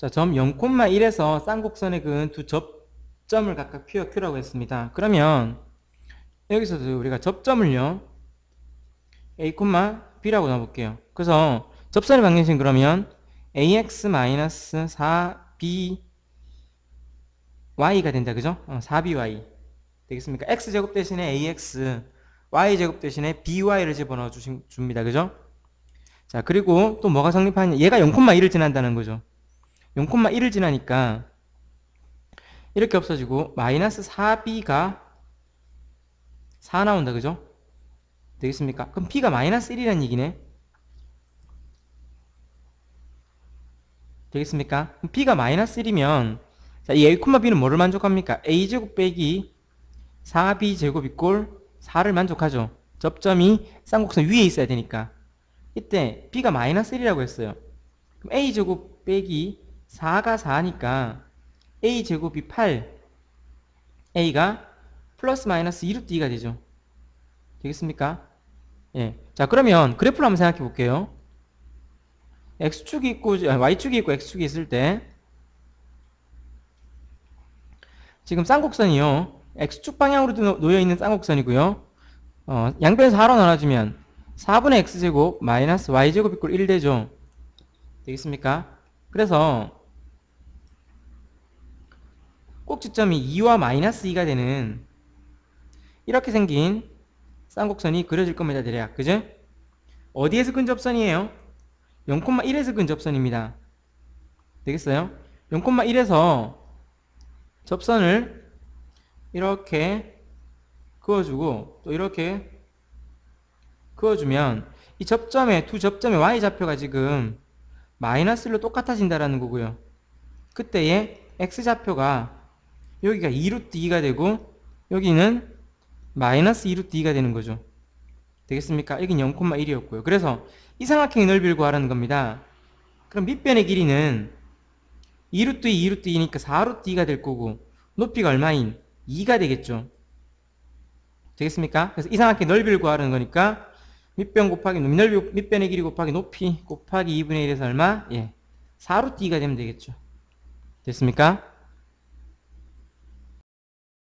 자, 점 0,1에서 쌍곡선의 근두 접점을 각각 Q와 Q라고 했습니다. 그러면 여기서도 우리가 접점을요. A, B라고 넣어볼게요. 그래서 접선의 방정식은 그러면 AX-4B Y가 된다. 그죠? 어, 4BY. 되겠습니까? X제곱 대신에 AX, Y제곱 대신에 BY를 집어넣어 주십니다. 그죠? 자, 그리고 또 뭐가 성립하냐. 얘가 0,1을 지난다는 거죠. 0,1을 지나니까 이렇게 없어지고 마이너스 4b가 4 나온다. 그죠? 되겠습니까? 그럼 b가 마이너스 1이라는 얘기네. 되겠습니까? 그럼 b가 마이너스 1이면 자, 이 a, b는 뭐를 만족합니까? a제곱 빼기 4b제곱 이꼴 4를 만족하죠. 접점이 쌍곡선 위에 있어야 되니까. 이때 b가 마이너스 1이라고 했어요. 그럼 a제곱 빼기 4가 4니까 a제곱이 8 a가 플러스 마이너스 2루트 2가 되죠. 되겠습니까? 예. 자 그러면 그래프를 한번 생각해 볼게요. x축이 있고 y축이 있고 x축이 있을 때 지금 쌍곡선이요. x축 방향으로 놓여 있는 쌍곡선이고요. 어, 양변에서 하로 나눠주면 4분의 x제곱 마이너스 y제곱 이꼴 1 되죠. 되겠습니까? 그래서 꼭지점이 2와 마이너스 2가 되는 이렇게 생긴 쌍곡선이 그려질 겁니다. 대략. 그죠? 어디에서 근접선이에요? 0,1에서 근접선입니다. 되겠어요? 0,1에서 접선을 이렇게 그어주고 또 이렇게 그어주면 이 접점의 두 점의 y좌표가 지금 마이너스 1로 똑같아진다라는 거고요. 그때의 x좌표가 여기가 2루트 2가 되고 여기는 마이너스 2루트 2가 되는 거죠. 되겠습니까? 여기는 0,1이었고요. 그래서 이 삼각형의 넓이를 구하라는 겁니다. 그럼 밑변의 길이는 2루트 2, 2루트 2니까 4루트 2가 될 거고 높이가 얼마인? 2가 되겠죠. 되겠습니까? 그래서 이 삼각형의 넓이를 구하라는 거니까 밑변 곱하기 넓이 밑변의 길이 곱하기 높이 곱하기 2분의 1에서 얼마? 예. 4루트 2가 되면 되겠죠. 됐습니까?